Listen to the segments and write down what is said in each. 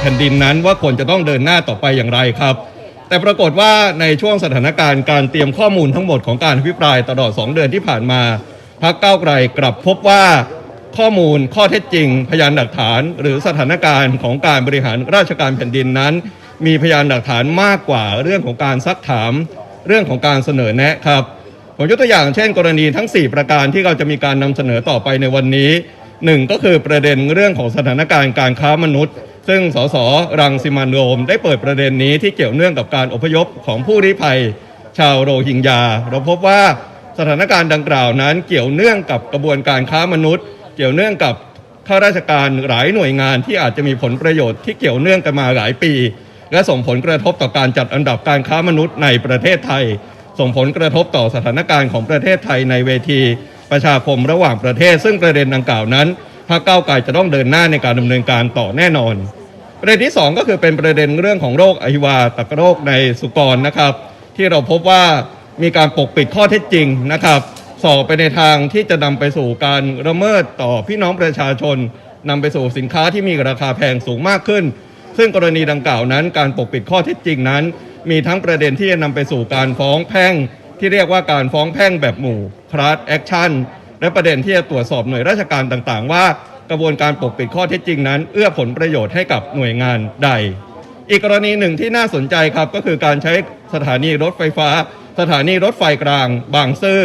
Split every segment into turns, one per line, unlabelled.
แผ่นดินนั้นว่าควรจะต้องเดินหน้าต่อไปอย่างไรครับ แต่ปรากฏว่าในช่วงสถานการณ์การเตรียมข้อมูลทั้งหมดของการอภิปรายตลอด 2 เดือนที่ผ่านมาพรรคก้าไกลกลับพบว่าข้อมูลข้อเท็จจริง พยานหลักฐาน หรือสถานการณ์ของการบริหารราชการแผ่นดินนั้น มีพยานหลักฐานมากกว่าเรื่องของการซักถาม เรื่องของการเสนอแนะครับผมยกตัวอย่างเช่น กรณีทั้ง 4 ประการที่เราจะมีการนำเสนอต่อไปในวันนี้หนึ่งก็คือประเด็นเรื่องของสถานการณ์การค้ามนุษย์ ซึ่งสสรังสิมันโรมได้เปิดประเด็นนี้ที่เกี่ยวเนื่องกับการอพยพของผู้ลี้ภัย ชาวโรฮิงญา เราพบว่าสถานการณ์ดังกล่าวนั้นเกี่ยวเนื่องกับกระบวนการค้ามนุษย์ เกี่ยวเนื่องกับข้าราชการหลายหน่วยงานที่อาจจะมีผลประโยชน์ที่เกี่ยวเนื่องกันมาหลายปี และส่งผลกระทบต่อการจัดอันดับการค้ามนุษย์ในประเทศไทย ส่งผลกระทบต่อสถานการณ์ของประเทศไทยในเวที ประชาคมระหว่างประเทศ ซึ่งประเด็นดังกล่าวนั้น พรรคก้าวไกลจะต้องเดินหน้าในการดำเนินการต่อแน่นอน ประเด็นที่ 2 ก็คือเป็นประเด็นเรื่องของโรคอหิวาตกโรคในสุกรนะครับ ที่เราพบว่ามีการปกปิดข้อเท็จจริงนะครับสอบไปในทางที่จะนำไปสู่การละเมิดต่อพี่น้องประชาชนนำไปสู่สินค้าที่มีราคาแพงสูงมากขึ้น ซึ่งกรณีดังกล่าวนั้น การปกปิดข้อเท็จจริงนั้น มีทั้งประเด็นที่จะนำไปสู่การฟ้องแพ่ง ที่เรียกว่าการฟ้องแพ่งแบบหมู่ class action แและประเด็นที่จะตรวจสอบหน่วยราชการต่างๆ ว่ากระบวนการปกปิดข้อเท็จจริงนั้น เอื้อผลประโยชน์ให้กับหน่วยงานใด อีกกรณีหนึ่งที่น่าสนใจครับก็คือการใช้สถานีรถไฟฟ้า สถานีรถไฟกลาง บางซื่อ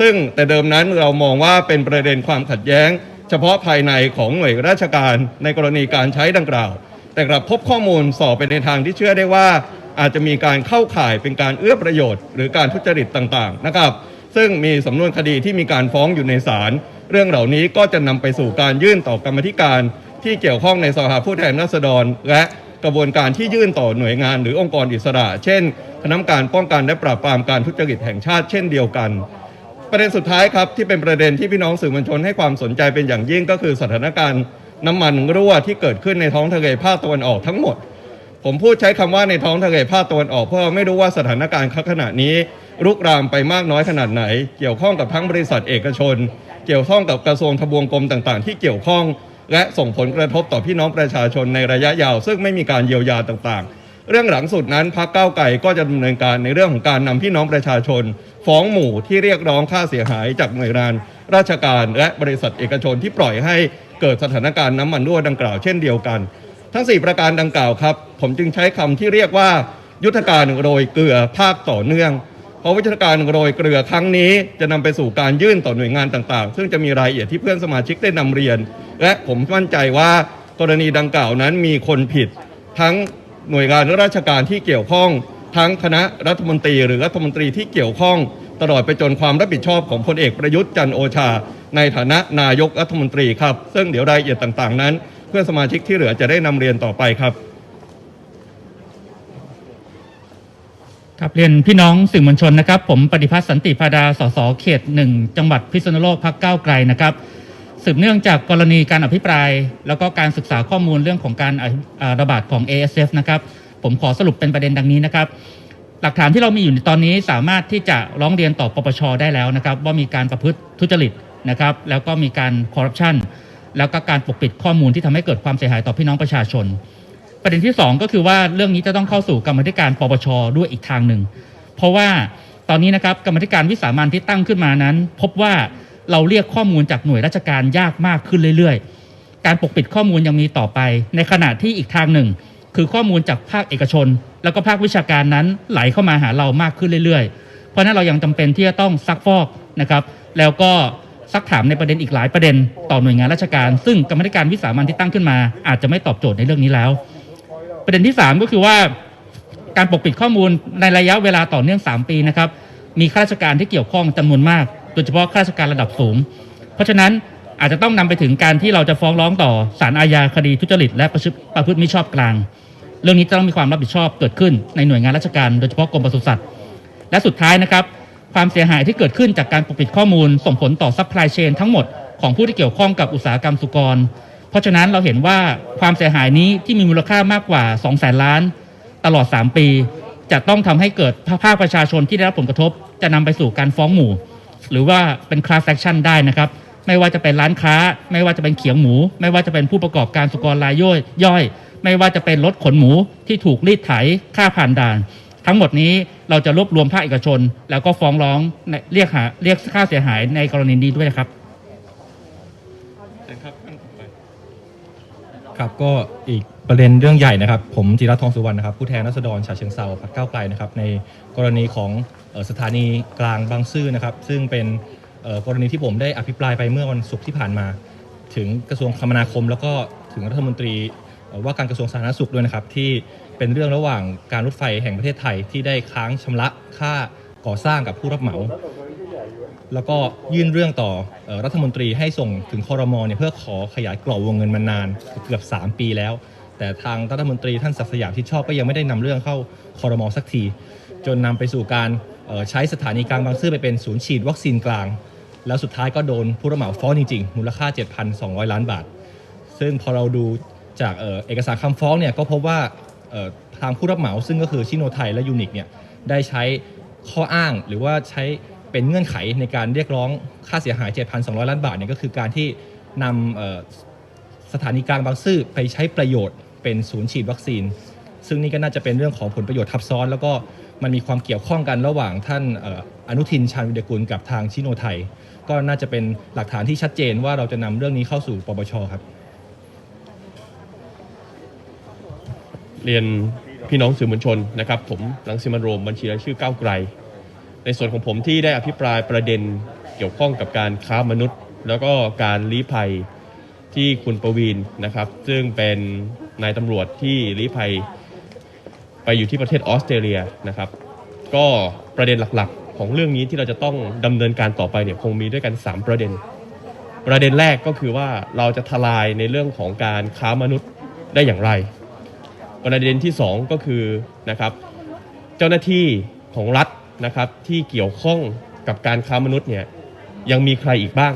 ซึ่งแต่เดิมนั้นเรามองว่าเป็นประเด็นความขัดแย้ง เฉพาะภายในของหน่วยราชการในกรณีการใช้ดังกล่าว แต่กลับพบข้อมูลสอบไปในทางที่เชื่อได้ว่า อาจจะมีการเข้าข่ายเป็นการเอื้อประโยชน์ หรือการทุจริตต่างๆนะครับ ซึ่งมีสำนวนคดีที่มีการฟ้องอยู่ในศาลเรื่องเหล่านี้ก็จะนำไปสู่การยื่นต่อกรรมธิการที่เกี่ยวข้องในสภาผู้แทนราษฎร และกระบวนการที่ยื่นต่อหน่วยงานหรือองค์กรอิสระ เช่น คณะกรรมการป้องกันและปราบปรามการทุจริตแห่งชาติเช่นเดียวกัน ประเด็นสุดท้ายครับที่เป็นประเด็นที่พี่น้องสื่อมวลชนให้ความสนใจเป็นอย่างยิ่งก็คือสถานการณ์น้ำมันรั่วที่เกิดขึ้นในท้องทะเลภาคตะวันออกทั้งหมด ผมพูดใช้คำว่าในท้องทะเลภาคตะวันออกเพราะเราไม่รู้ว่าสถานการณ์ขณะนี้ รุกรามไปมากน้อยขนาดไหน เกี่ยวข้องกับทั้งบริษัทเอกชน เกี่ยวข้องกับกระทรวงทบวงกรมต่างๆ ที่เกี่ยวข้อง และส่งผลกระทบต่อพี่น้องประชาชนในระยะยาว ซึ่งไม่มีการเยียวยาต่างๆ เรื่องหลังสุดนั้นพรรคก้าวไก่ก็จะดำเนินการในเรื่องของการนำพี่น้องประชาชน ฟ้องหมู่ที่เรียกร้องค่าเสียหายจากหน่วยงาน ราชการและบริษัทเอกชนที่ปล่อยให้เกิดสถานการณ์น้ำมันรั่วดังกล่าวเช่นเดียวกัน ทั้ง 4 ประการดังกล่าวครับ ผมจึงใช้คำที่เรียกว่า ยุทธการโรยเกลือภาคต่อเนื่อง เพราะยุทธการโรยเกลือครั้งนี้จะนำไปสู่การยื่นต่อหน่วยงานต่างๆ ซึ่งจะมีรายละเอียดที่เพื่อนสมาชิกได้นำเรียน และผมมั่นใจว่ากรณีดังกล่าวนั้นมีคนผิด ทั้งหน่วยงานราชการที่เกี่ยวข้อง ทั้งคณะรัฐมนตรีหรือรัฐมนตรีที่เกี่ยวข้อง ตลอดไปจนความรับผิดชอบของพลเอกประยุทธ์จันโอชา ในฐานะนายกรัฐมนตรีครับ ซึ่งเดี๋ยวรายละเอียดต่างๆ นั้น เพื่อนสมาชิกที่เหลือจะได้นำเรียนต่อไปครับ
ครับเรียนพี่น้องสื่อมวลชนนะครับ ผมปฏิพัฒน์สันติพาดาสสเขตหนึ่งจังหวัดพิษณุโลกพักเก้าไกลนะครับ สืบเนื่องจากกรณีการอภิปราย แล้วก็การศึกษาข้อมูลเรื่องของการระบาดของ ASF นะครับ ผมขอสรุปเป็นประเด็นดังนี้นะครับ หลักฐานที่เรามีอยู่ในตอนนี้สามารถที่จะร้องเรียนต่อปปชได้แล้วนะครับ ว่ามีการประพฤติทุจริตนะครับ แล้วก็มีการคอร์รัปชันแล้วก็การปกปิดข้อมูลที่ทำให้เกิดความเสียหายต่อพี่น้องประชาชน ประเด็นที่ 2 ก็คือว่าเรื่องนี้จะต้องเข้าสู่กรรมธิการปปชด้วยอีกทางหนึ่ง เพราะว่าตอนนี้นะครับกรรมธิการวิสามันที่ตั้งขึ้นมานั้น พบว่าเราเรียกข้อมูลจากหน่วยราชการยากมากขึ้นเรื่อย ๆ การปกปิดข้อมูลยังมีต่อไป ในขณะที่อีกทางหนึ่ง คือข้อมูลจากภาคเอกชน แล้วก็ภาควิชาการนั้นไหลเข้ามาหาเรามากขึ้นเรื่อย ๆ เพราะฉะนั้นเรายังจำเป็นที่จะต้องซักฟอกนะครับ แล้วก็ซักถามในประเด็นอีกหลายประเด็น ต่อหน่วยงานราชการ ซึ่งกรรมธิการวิสามันที่ตั้งขึ้นมา อาจจะไม่ตอบโจทย์ในเรื่องนี้แล้ว ประเด็นที่ 3 ก็คือว่าการปกปิดข้อมูลในระยะเวลาต่อเนื่อง 3 ปีนะครับมีข้าราชการที่เกี่ยวข้องจำนวนมาก โดยเฉพาะข้าราชการระดับสูง เพราะฉะนั้นอาจจะต้องนำไปถึงการที่เราจะฟ้องร้องต่อศาลอาญาคดีทุจริต และประพฤติประพฤติมิชอบกลาง เรื่องนี้จะต้องมีความรับผิดชอบเกิดขึ้นในหน่วยงานราชการโดยเฉพาะกรมปศุสัตว์และสุดท้ายนะครับ ความเสียหายที่เกิดขึ้นจากการปกปิดข้อมูล ส่งผลต่อซัพพลายเชนทั้งหมดของผู้ที่เกี่ยวข้องกับอุตสาหกรรมสุกร ราะฉะนั้นเราเห็นว่าความเสียหายนี้ที่มีมูลค่ามากกว่า 2 0 0แสนล้าน ตลอด 3 ปี จะต้องทำให้เกิดภาคประชาชนที่ได้รับผลกระทบ จะนำไปสู่การฟ้องหมู่ หรือว่าเป็น class action ได้นะครับ ไม่ว่าจะเป็นร้านค้า ไม่ว่าจะเป็นเขียงหมู ไม่ว่าจะเป็นผู้ประกอบการสุกรรายย่อยย่อย ไม่ว่าจะเป็นรถขนหมูที่ถูกรีดไถค่าผ่านด่าน ทั้งหมดนี้เราจะรวบรวมภาคเอกชน แล้วก็ฟ้องร้องเรียกหาเรียกค่าเสียหายในกรณีนี้ด้วยนะครับ
ครับก็อีกประเด็นเรื่องใหญ่นะครับ ผมจิรัตน์ทองสุวรรณนะครับผู้แทนรัษฎรฉะเชิงเซาพรรคก้าวไกลนะครับ ในกรณีของสถานีกลางบางซื่อนะครับ ซึ่งเป็นกรณีที่ผมได้อภิปรายไปเมื่อวันศุกร์ที่ผ่านมา ถึงกระทรวงคมนาคม แล้วก็ถึงรัฐมนตรีว่าการกระทรวงสาธารณสุขด้วยนะครับ ที่เป็นเรื่องระหว่างการรถไฟแห่งประเทศไทยที่ได้ค้างชำระค่าก่อสร้างกับผู้รับเหมา แล้วก็ยื่นเรื่องต่อรัฐมนตรีให้ส่งถึงคอรมอเนี่ยเพื่อขอขยายกรอบวงเงินมานานเกือบ 3 ปีแล้ว แต่ทางรัฐมนตรีท่านศักดิ์สยามที่ชอบก็ยังไม่ได้นำเรื่องเข้าคอรมอสักที จนนำไปสู่การใช้สถานีกลางบางซื่อไปเป็นศูนย์ฉีดวัคซีนกลาง แล้วสุดท้ายก็โดนผู้รับเหมาฟ้องจริงๆ มูลค่า 7,200 ล้านบาท ซึ่งพอเราดูจากเอกสารคำฟ้องเนี่ยก็พบว่าทางผู้รับเหมาซึ่งก็คือชิโนไทยและยูนิคเนี่ยได้ใช้ข้ออ้างหรือว่าใช้ เป็นเงื่อนไขในการเรียกร้องค่าเสียหาย 7,200 ล้านบาทเนี่ยก็คือการที่นำสถานีกลางบางซื่อไปใช้ประโยชน์เป็นศูนย์ฉีดวัคซีน ซึ่งนี่ก็น่าจะเป็นเรื่องของผลประโยชน์ทับซ้อน แล้วก็มันมีความเกี่ยวข้องกันระหว่างท่านอออนุทินชาญวิรกุลกับทางชิโนไทย ก็น่าจะเป็นหลักฐานที่ชัดเจนว่าเราจะนำเรื่องนี้เข้าสู่ปปชครับ
เรียนพี่น้องสื่อมวลชนนะครับ ผมรังสิมันต์โรมบัญชีรายชื่อก้าวไกล ในส่วนของผมที่ได้อภิปรายประเด็นเกี่ยวข้องกับการค้ามนุษย์ แล้วก็การลี้ภัยที่คุณประวีนนะครับ ซึ่งเป็นนายตำรวจที่ลี้ภัยไปอยู่ที่ประเทศออสเตรเลียนะครับ ก็ประเด็นหลักๆ ของเรื่องนี้ที่เราจะต้องดำเนินการต่อไปเนี่ยคงมีด้วยกัน 3 ประเด็น ประเด็นแรกก็คือว่าเราจะทลายในเรื่องของการค้ามนุษย์ได้อย่างไร ประเด็นที่ 2 ก็คือนะครับ เจ้าหน้าที่ของรัฐ นะครับที่เกี่ยวข้องกับการค้ามนุษย์เนี่ยยังมีใครอีกบ้าง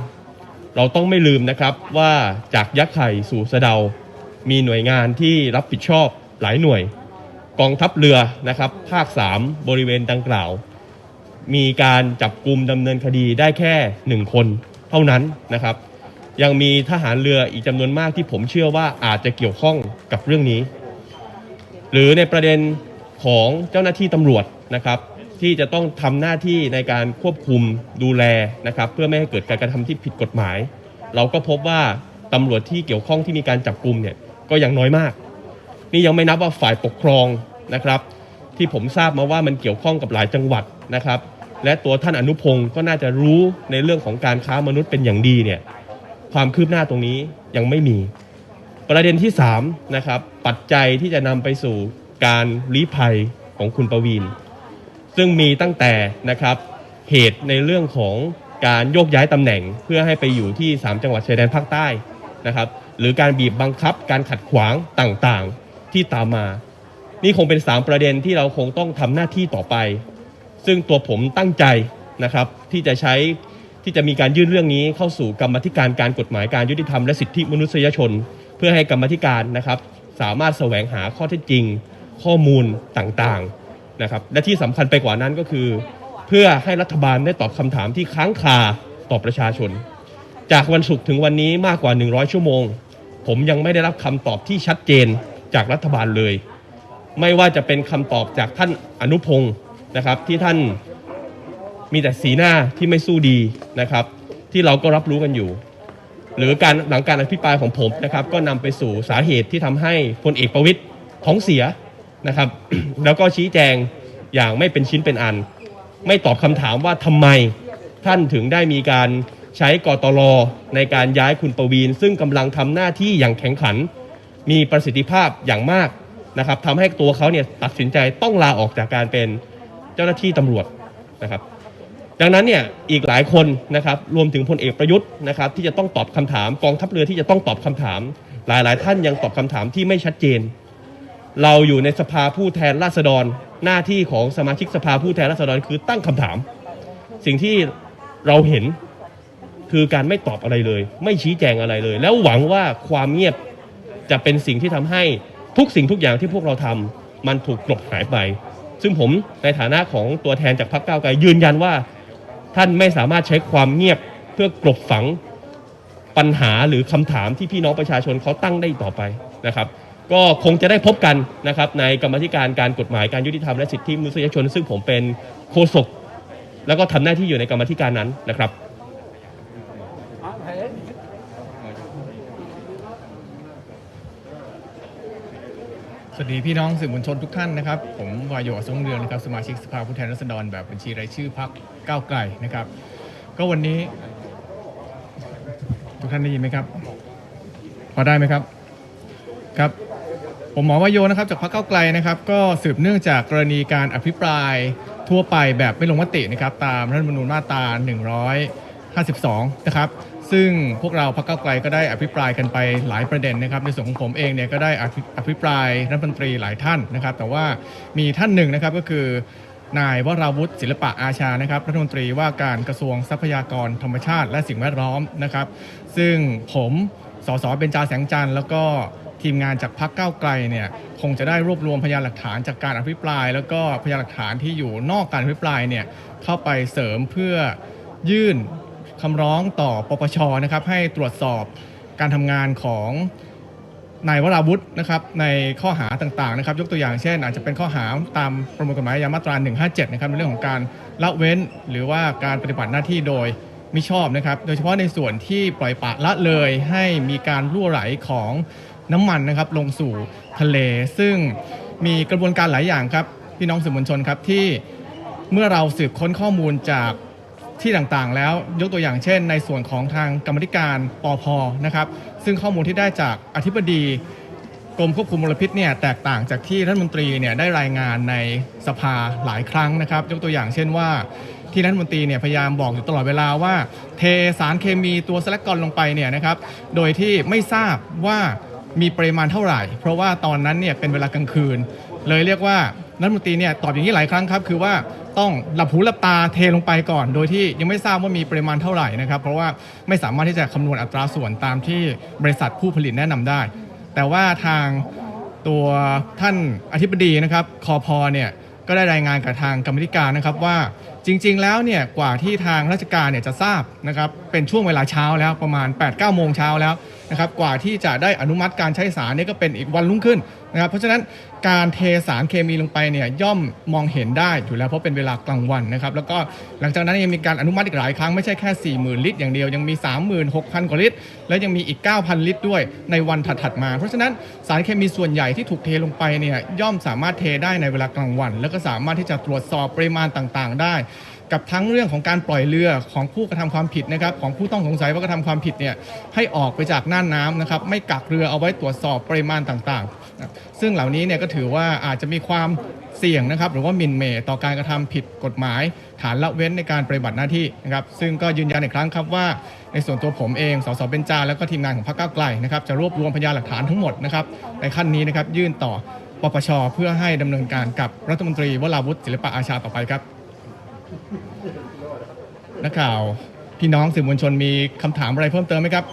เราต้องไม่ลืมนะครับว่าจากยักษ์ไข่สู่สะเดา มีหน่วยงานที่รับผิดชอบหลายหน่วย กองทัพเรือนะครับภาค 3 บริเวณดังกล่าว มีการจับกลุ่มดำเนินคดีได้แค่หนึ่งคนเท่านั้นนะครับ ยังมีทหารเรืออีกจำนวนมากที่ผมเชื่อว่าอาจจะเกี่ยวข้องกับเรื่องนี้ หรือในประเด็นของเจ้าหน้าที่ตำรวจนะครับ ที่จะต้องทำหน้าที่ในการควบคุมดูแลนะครับ เพื่อไม่ให้เกิดการกระทำที่ผิดกฎหมาย เราก็พบว่าตำรวจที่เกี่ยวข้องที่มีการจับกลุ่มเนี่ยก็ยังน้อยมาก นี่ยังไม่นับว่าฝ่ายปกครองนะครับ ที่ผมทราบมาว่ามันเกี่ยวข้องกับหลายจังหวัดนะครับ และตัวท่านอนุพงศ์ก็น่าจะรู้ในเรื่องของการค้ามนุษย์เป็นอย่างดีเนี่ยความคืบหน้าตรงนี้ยังไม่มี ประเด็นที่3นะครับปัจจัยที่จะนำไปสู่การลี้ภัยของคุณประวีน ซึ่งมีตั้งแต่นะครับเหตุในเรื่องของการโยกย้ายตำแหน่งเพื่อให้ไปอยู่ที่ 3 จังหวัดชายแดนภาคใต้นะครับ หรือการบีบบังคับการขัดขวางต่างๆที่ตามมา นี่คงเป็น 3 ประเด็นที่เราคงต้องทำหน้าที่ต่อไป ซึ่งตัวผมตั้งใจนะครับที่จะใช้ที่จะมีการยื่นเรื่องนี้เข้าสู่กรรมธิการการกฎหมายการยุติธรรมและสิทธิมนุษยชน เพื่อให้กรรมธิการนะครับ สามารถแสวงหาข้อเท็จจริง ข้อมูลต่างๆ นะครับและที่สำคัญไปกว่านั้นก็คือ เพื่อให้รัฐบาลได้ตอบคำถามที่ค้างคาต่อประชาชน จากวันศุกร์ถึงวันนี้มากกว่า 100 ชั่วโมง ผมยังไม่ได้รับคำตอบที่ชัดเจนจากรัฐบาลเลย ไม่ว่าจะเป็นคำตอบจากท่านอนุพงศ์นะครับที่ท่านมีแต่สีหน้าที่ไม่สู้ดีนะครับ ที่เราก็รับรู้กันอยู่ หรือการหลังการอภิปรายของผมนะครับ ก็นำไปสู่สาเหตุที่ทำให้พลเอกประวิตยท้องเสีย นะครับ แล้วก็ชี้แจงอย่างไม่เป็นชิ้นเป็นอัน ไม่ตอบคำถามว่าทำไมท่านถึงได้มีการใช้กตลในการย้ายคุณประวีน ซึ่งกำลังทำหน้าที่อย่างแข็งขัน มีประสิทธิภาพอย่างมากนะครับทำให้ตัวเขาเนี่ยตัดสินใจต้องลาออกจากการเป็นเจ้าหน้าที่ตำรวจนะครับดังนั้นเนี่ยอีกหลายคนนะครับรวมถึงพลเอกประยุทธ์นะครับที่จะต้องตอบคำถามกองทัพเรือที่จะต้องตอบคำถาม หลายๆ ท่านยังตอบคำถามที่ไม่ชัดเจน เราอยู่ในสภาผู้แทนราษฎร หน้าที่ของสมาชิกสภาผู้แทนราษฎรคือตั้งคำถาม สิ่งที่เราเห็นคือการไม่ตอบอะไรเลย ไม่ชี้แจงอะไรเลย แล้วหวังว่าความเงียบจะเป็นสิ่งที่ทำให้ทุกสิ่งทุกอย่างที่พวกเราทำมันถูกกลบหายไป ซึ่งผมในฐานะของตัวแทนจากพรรคก้าวไกลยืนยันว่า ท่านไม่สามารถใช้ความเงียบเพื่อกลบฝังปัญหาหรือคำถามที่พี่น้องประชาชนเขาตั้งได้ต่อไปนะครับ ก็คงจะได้พบกันนะครับในกรรมธิการการกฎหมายการยุติธรรมและสิทธิมนุษยชน ซึ่งผมเป็นโฆษกแล้วก็ทำหน้าที่อยู่ในกรรมธิการนั้นนะครับ
สวัสดีพี่น้องสื่อมวลชนทุกท่านนะครับ ผมวายโยอัศวงเรืองนะครับสมาชิกสภาผู้แทนราษฎรแบบบัญชีรายชื่อพักก้าวไกลนะครับ ก็วันนี้ ทุกท่านได้ยินไหมครับ พอได้ไหมครับครับ ผมหมอวายโยนะครับจากพรรคก้าไกลนะครับ ก็สืบเนื่องจากกรณีการอภิปรายทั่วไปแบบไม่ลงมตินะครับ ตามรัฐธรรมนูญมาตรา 152 นะครับ ซึ่งพวกเราพรรคก้าไกลก็ได้อภิปรายกันไปหลายประเด็นนะครับ ในส่วนของผมเองเนี่ยก็ได้อภิอภิปรายรัฐมนตรีหลายท่านนะครับ แต่ว่ามีท่านหนึ่งนะครับก็คือนายวราวุฒิศิลปะอาชานะครับรัฐมนตรีว่าการกระทรวงทรัพยากรธรรมชาติและสิ่งแวดล้อมนะครับ ซึ่งผมสสเบญจาแสงจันทร์แล้วก็ ทีมงานจากพรรคก้าไกลเนี่ยคงจะได้รวบรวมพยานหลักฐานจากการอภิปราย แล้วก็พยานหลักฐานที่อยู่นอกการอภิปรายเนี่ยเข้าไปเสริมเพื่อยื่นคำร้องต่อปปชนะครับให้ตรวจสอบการทำงานของนายวราวุธนะครับในข้อหาต่างๆนะครับ ยกตัวอย่างเช่น อาจจะเป็นข้อหาตามประมวลกฎหมายอาญามาตรา 157 นะครับในเรื่องของการละเว้น หรือว่าการปฏิบัติหน้าที่โดยมิชอบนะครับ โดยเฉพาะในส่วนที่ปล่อยปละละเลยให้มีการรั่วไหลของ น้ำมันนะครับลงสู่ทะเล ซึ่งมีกระบวนการหลายอย่างครับพี่น้องสื่อมวลชนครับที่เมื่อเราสืบค้นข้อมูลจากที่ต่างๆ แล้วยกตัวอย่างเช่น ในส่วนของทางกรรมธิการปอพนะครับ ซึ่งข้อมูลที่ได้จากอธิบดีกรมควบคุมมลพิษเนี่ยแตกต่างจากที่รัฐมนตรีเนี่ยได้รายงานในสภาหลายครั้งนะครับ ยกตัวอย่างเช่นว่าที่รัฐมนตรีเนี่ยพยายามบอกอยู่ตลอดเวลาว่า เทสารเคมีตัวสแลกกอนลงไปเนี่ยนะครับ โดยที่ไม่ทราบว่า มีปริมาณเท่าไหร่ เพราะว่าตอนนั้นเนี่ยเป็นเวลากลางคืน เลยเรียกว่ารัฐมนตรีเนี่ยตอบอย่างนี้หลายครั้งครับ คือว่าต้องหลับหูหลับตาเทลงไปก่อน โดยที่ยังไม่ทราบว่ามีปริมาณเท่าไหร่นะครับเพราะว่าไม่สามารถที่จะคำนวณอัตราส่วนตามที่บริษัทผู้ผลิตแนะนำได้ แต่ว่าทางตัวท่านอธิบดีนะครับคอพอเนี่ยก็ได้รายงานกับทางกรรมธิการนะครับว่า จริงๆแล้วเนี่ยกว่าที่ทางราชการเนี่ยจะทราบนะครับเป็นช่วงเวลาเช้าแล้วประมาณ 8-9โมงเช้าแล้วนะครับกว่าที่จะได้อนุมัติการใช้สารเนี่ยก็เป็นอีกวันรุ่งขึ้นนะครับเพราะฉะนั้น การเทสารเคมีลงไปเนี่ยย่อมมองเห็นได้อยู่แล้วเพราะเป็นเวลากลางวันนะครับแล้วก็หลังจากนั้นยังมีการอนุมัติอีกหลายครั้งไม่ใช่แค่ 40,000 ลิตรอย่างเดียวยังมี 36,000 กว่าลิตร แล้วยังมีอีก 9,000 ลิตรด้วยในวันถัดๆมา เพราะฉะนั้นสารเคมีส่วนใหญ่ที่ถูกเทลงไปเนี่ยย่อมสามารถเทได้ในเวลากลางวัน แล้วก็สามารถที่จะตรวจสอบปริมาณต่างๆ ได้ กับทั้งเรื่องของการปล่อยเรือของผู้กระทำความผิดนะครับของผู้ต้องสงสัยว่ากระทำความผิดเนี่ยให้ออกไปจากน่านน้ำนะครับไม่กักเรือเอาไว้ตรวจสอบปริมาณต่างๆ ซึ่งเหล่านี้เนี่ยก็ถือว่าอาจจะมีความเสี่ยงนะครับหรือว่ามินเมต่อการกระทำผิดกฎหมาย ฐานละเว้นในการปฏิบัติหน้าที่นะครับซึ่งก็ยืนยันอีกครั้งครับว่า ในส่วนตัวผมเองสสเบญจาแล้วก็ทีมงานของพรรคก้าวไกลนะครับจะรวบรวมพยานหลักฐานทั้งหมดนะครับในขั้นนี้นะครับยื่นต่อปปชเพื่อให้ดำเนินการกับรัฐมนตรีวราวุฒิศิลปะอาชาต่อไปครับนักข่าวพี่น้องสื่อมวลชนมีคำถามอะไรเพิ่มเติมไหมครับ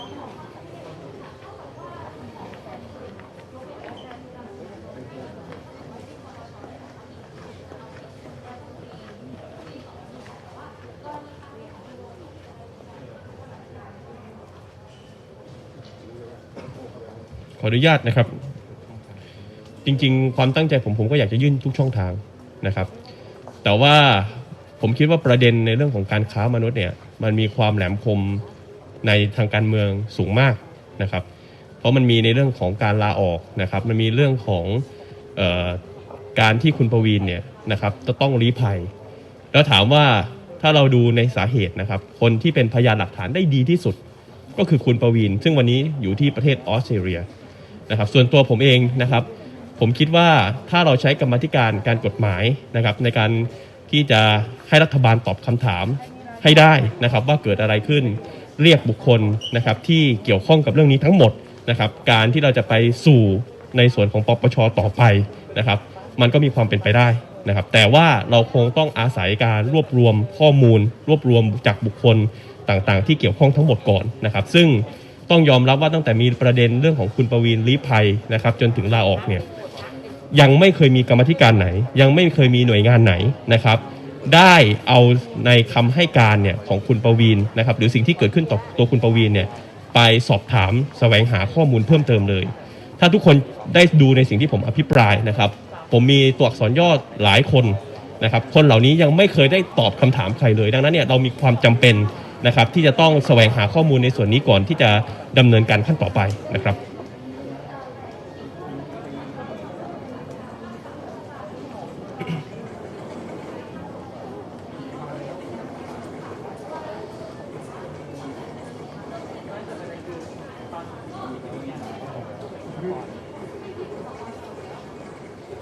ออนุญาตนะครับ จริงๆ ความตั้งใจผมผมก็อยากจะยื่นทุกช่องทางนะครับ แต่ว่าผมคิดว่าประเด็นในเรื่องของการค้ามนุษย์เนี่ยมันมีความแหลมคมในทางการเมืองสูงมากนะครับ เพราะมันมีในเรื่องของการลาออกนะครับ มันมีเรื่องของออการที่คุณประวีนเนี่ยนะครับจะต้องลี้ภัย แล้วถามว่าถ้าเราดูในสาเหตุนะครับ คนที่เป็นพยานหลักฐานได้ดีที่สุด ก็คือคุณประวีน ซึ่งวันนี้อยู่ที่ประเทศออสเตรเลีย นะครับส่วนตัวผมเองนะครับ ผมคิดว่าถ้าเราใช้กรรมธิการการกฎหมายนะครับ ในการที่จะให้รัฐบาลตอบคำถามให้ได้นะครับ ว่าเกิดอะไรขึ้นเรียกบุคคลนะครับที่เกี่ยวข้องกับเรื่องนี้ทั้งหมดนะครับ การที่เราจะไปสู่ในส่วนของปปชต่อไปนะครับ มันก็มีความเป็นไปได้นะครับ แต่ว่าเราคงต้องอาศัยการรวบรวมข้อมูล รวบรวมจากบุคคลต่างๆ ที่เกี่ยวข้องทั้งหมดก่อนนะครับ ซึ่ง ต้องยอมรับว่าตั้งแต่มีประเด็นเรื่องของคุณประวีนลี้ภัยนะครับ จนถึงลาออกเนี่ยยังไม่เคยมีกรรมธิการไหน ยังไม่เคยมีหน่วยงานไหนนะครับ ได้เอาในคำให้การเนี่ยของคุณประวีนนะครับ หรือสิ่งที่เกิดขึ้นต่อตัวคุณประวีนเนี่ยไปสอบถามแสวงหาข้อมูลเพิ่มเติมเลย ถ้าทุกคนได้ดูในสิ่งที่ผมอภิปรายนะครับ ผมมีตัวอักษรย่อหลายคนนะครับ คนเหล่านี้ยังไม่เคยได้ตอบคำถามใครเลย ดังนั้นเนี่ยเรามีความจำเป็น นะครับที่จะต้องแสวงหาข้อมูลในส่วนนี้ก่อนที่จะดำเนินการขั้นต่อไปนะครับ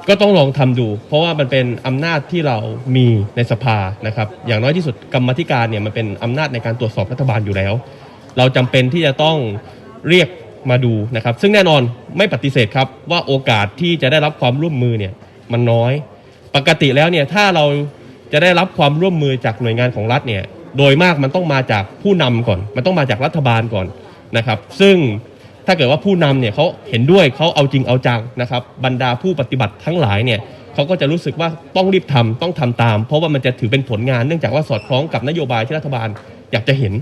ก็ต้องลองทำดู เพราะว่ามันเป็นอำนาจที่เรามีในสภานะครับ อย่างน้อยที่สุดกรรมธิการเนี่ยมันเป็นอำนาจในการตรวจสอบรัฐบาลอยู่แล้ว เราจำเป็นที่จะต้องเรียกมาดูนะครับ ซึ่งแน่นอนไม่ปฏิเสธครับว่าโอกาสที่จะได้รับความร่วมมือเนี่ยมันน้อย ปกติแล้วเนี่ยถ้าเราจะได้รับความร่วมมือจากหน่วยงานของรัฐเนี่ยโดยมากมันต้องมาจากผู้นำก่อน มันต้องมาจากรัฐบาลก่อนนะครับ ซึ่ง ถ้าเกิดว่าผู้นำเนี่ยเขาเห็นด้วยเขาเอาจริงเอาจังนะครับ บรรดาผู้ปฏิบัติทั้งหลายเนี่ยเขาก็จะรู้สึกว่าต้องรีบทำต้องทำตาม เพราะว่ามันจะถือเป็นผลงานเนื่องจากว่าสอดคล้องกับนโยบายที่รัฐบาลอยากจะเห็น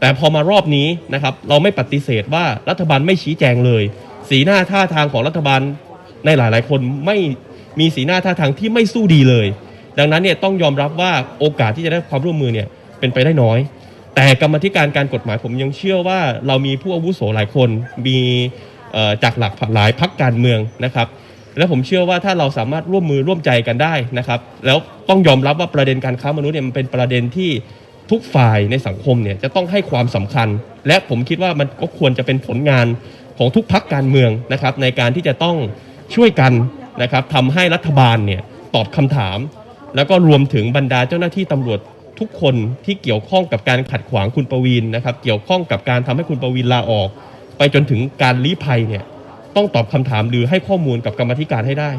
แต่พอมารอบนี้นะครับ เราไม่ปฏิเสธว่ารัฐบาลไม่ชี้แจงเลย สีหน้าท่าทางของรัฐบาลในหลาย ๆ คนไม่มีสีหน้าท่าทางที่ไม่สู้ดีเลย ดังนั้นเนี่ยต้องยอมรับว่าโอกาสที่จะได้ความร่วมมือเนี่ยเป็นไปได้น้อย แต่กรรมธิการการกฎหมายผมยังเชื่อว่าเรามีผู้อาวุโสหลายคนมีจากหลากหลายพักการเมืองนะครับ และผมเชื่อว่าถ้าเราสามารถร่วมมือร่วมใจกันได้นะครับ แล้วต้องยอมรับว่าประเด็นการค้ามนุษย์เนี่ยมันเป็นประเด็นที่ทุกฝ่ายในสังคมเนี่ยจะต้องให้ความสำคัญ และผมคิดว่ามันก็ควรจะเป็นผลงานของทุกพักการเมืองนะครับ ในการที่จะต้องช่วยกันนะครับทำให้รัฐบาลเนี่ยตอบคำถาม แล้วก็รวมถึงบรรดาเจ้าหน้าที่ตำรวจ ทุกคนที่เกี่ยวข้องกับการขัดขวางคุณประวินนะครับ เกี่ยวข้องกับการทำให้คุณประวินลาออก ไปจนถึงการลี้ภัยเนี่ยต้องตอบคำถามหรือให้ข้อมูลกับกรรมธิการให้ได้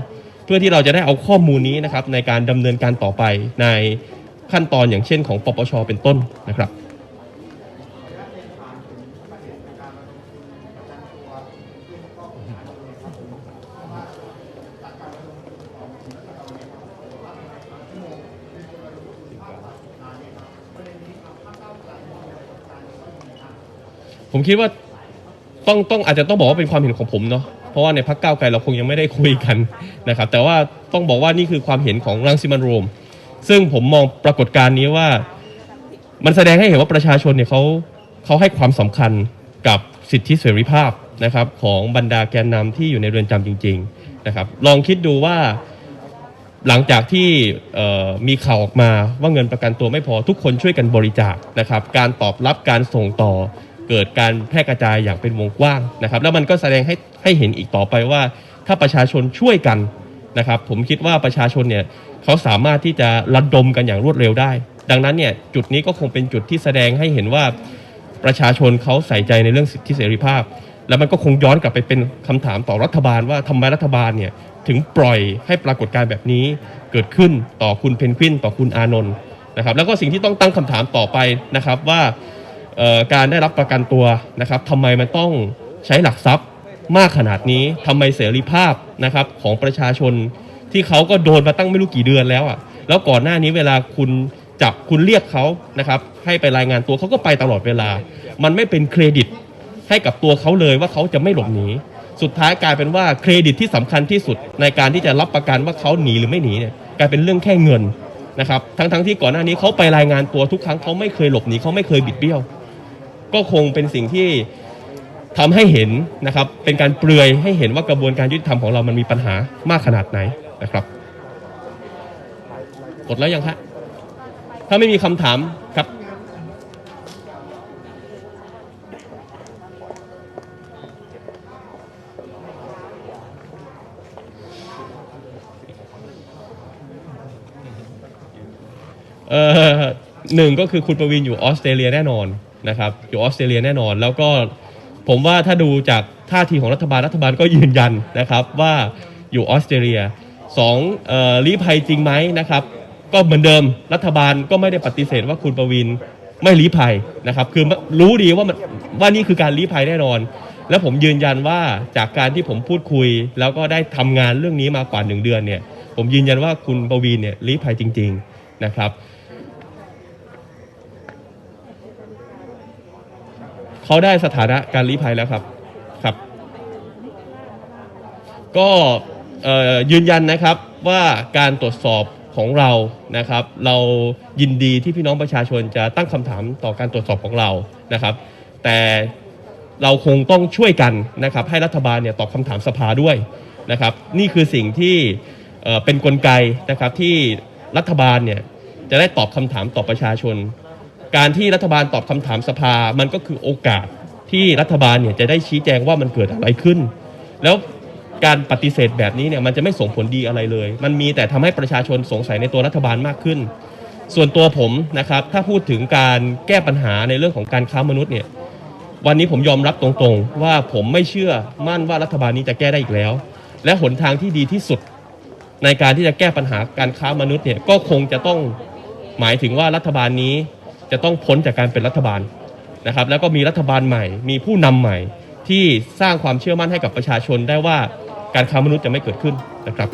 เพื่อที่เราจะได้เอาข้อมูลนี้นะครับในการดำเนินการต่อไปในขั้นตอนอย่างเช่นของปปชเป็นต้นนะครับ ผมคิดว่าต้องต้องอาจจะต้องบอกว่าเป็นความเห็นของผมเนาะเพราะว่าในพักเก้าวไกลเราคงยังไม่ได้คุยกันนะครับ แต่ว่าต้องบอกว่านี่คือความเห็นของรังสิมันต์โรม ซึ่งผมมองปรากฏการณ์นี้ว่า มันแสดงให้เห็นว่าประชาชนเนี่ยเขาเขาให้ความสำคัญกับสิทธิเสรีภาพนะครับ ของบรรดาแกนนำที่อยู่ในเรือนจำจริง ๆนะครับ ลองคิดดูว่าหลังจากที่เอ่อมีข่าวออกมาว่าเงินประกันตัวไม่พอทุกคนช่วยกันบริจาคนะครับ การตอบรับการส่งต่อ เกิดการแพร่กระจายอย่างเป็นวงกว้างนะครับ แล้วมันก็แสดงให้ให้เห็นอีกต่อไปว่า ถ้าประชาชนช่วยกันนะครับ ผมคิดว่าประชาชนเนี่ยเขาสามารถที่จะระดมกันอย่างรวดเร็วได้ ดังนั้นเนี่ยจุดนี้ก็คงเป็นจุดที่แสดงให้เห็นว่าประชาชนเขาใส่ใจในเรื่องสิทธิเสรีภาพ แล้วมันก็คงย้อนกลับไปเป็นคำถามต่อรัฐบาลว่าทำไมรัฐบาลเนี่ยถึงปล่อยให้ปรากฏการณ์แบบนี้เกิดขึ้นต่อคุณเพนกวินต่อคุณอานนท์นะครับ แล้วก็สิ่งที่ต้องตั้งคำถามต่อไปนะครับว่า การได้รับประกันตัวนะครับทำไมมันต้องใช้หลักทรัพย์มากขนาดนี้ทำไมเสรีภาพนะครับของประชาชนที่เขาก็โดนมาตั้งไม่รู้กี่เดือนแล้วอะแล้วก่อนหน้านี้เวลาคุณจับคุณเรียกเขานะครับให้ไปรายงานตัวเขาก็ไปตลอดเวลา มันไม่เป็นเครดิตให้กับตัวเขาเลยว่าเขาจะไม่หลบหนีสุดท้ายกลายเป็นว่าเครดิตที่สำคัญที่สุดในการที่จะรับประกันว่าเขาหนีหรือไม่หนีเนี่ยกลายเป็นเรื่องแค่เงินนะครับทั้งๆที่ก่อนหน้านี้เขาไปรายงานตัวทุกครั้งเขาไม่เคยหลบหนีเขาไม่เคยบิดเบี้ยว ก็คงเป็นสิ่งที่ทำให้เห็นนะครับ เป็นการเปลือยให้เห็นว่ากระบวนการยุติธรรมของเรามันมีปัญหามากขนาดไหนนะครับกดแล้วยังฮะถ้าไม่มีคำถามครับเอ่อหนึ่งก็คือคุณประวินอยู่ออสเตรเลียแน่นอน นะครับอยู่ออสเตรเลียแน่นอน แล้วก็ผมว่าถ้าดูจากท่าทีของรัฐบาลรัฐบาลก็ยืนยันนะครับว่าอยู่ออสเตรเลียสองออลีภัยจริงไหมนะครับ ก็เหมือนเดิมรัฐบาลก็ไม่ได้ปฏิเสธว่าคุณประวินไม่ลีภัยนะครับ คือรู้ดีว่ามันว่านี่คือการลีภัยแน่นอน และผมยืนยันว่าจากการที่ผมพูดคุย แล้วก็ได้ทำงานเรื่องนี้มากว่าหนึ่งเดือนเนี่ย ผมยืนยันว่าคุณประวินเนี่ยลีภัยจริง ๆนะครับ เขาได้สถานะการลี้ภัยแล้วครับครับ ก็ยืนยันนะครับว่าการตรวจสอบของเรานะครับ เรายินดีที่พี่น้องประชาชนจะตั้งคำถามต่อการตรวจสอบของเรานะครับ แต่เราคงต้องช่วยกันนะครับ ให้รัฐบาลเนี่ยตอบคำถามสภาด้วยนะครับ นี่คือสิ่งที่เเป็นนกลไกนะครับที่รัฐบาลเนี่ยจะได้ตอบคำถามต่อประชาชน การที่รัฐบาลตอบคำถามสภา มันก็คือโอกาสที่รัฐบาลเนี่ยจะได้ชี้แจงว่ามันเกิดอะไรขึ้น แล้วการปฏิเสธแบบนี้เนี่ยมันจะไม่ส่งผลดีอะไรเลย มันมีแต่ทำให้ประชาชนสงสัยในตัวรัฐบาลมากขึ้น ส่วนตัวผมนะครับ ถ้าพูดถึงการแก้ปัญหาในเรื่องของการค้ามนุษย์เนี่ย วันนี้ผมยอมรับตรงๆ ว่าผมไม่เชื่อมั่นว่ารัฐบาลนี้จะแก้ได้อีกแล้ว และหนทางที่ดีที่สุด ในการที่จะแก้ปัญหาการค้ามนุษย์เนี่ยก็คงจะต้องหมายถึงว่ารัฐบาลนี้ จะต้องพ้นจากการเป็นรัฐบาลนะครับ แล้วก็มีรัฐบาลใหม่ มีผู้นำใหม่ที่สร้างความเชื่อมั่นให้กับประชาชนได้ว่าการค้ามนุษย์จะไม่เกิดขึ้นนะครับ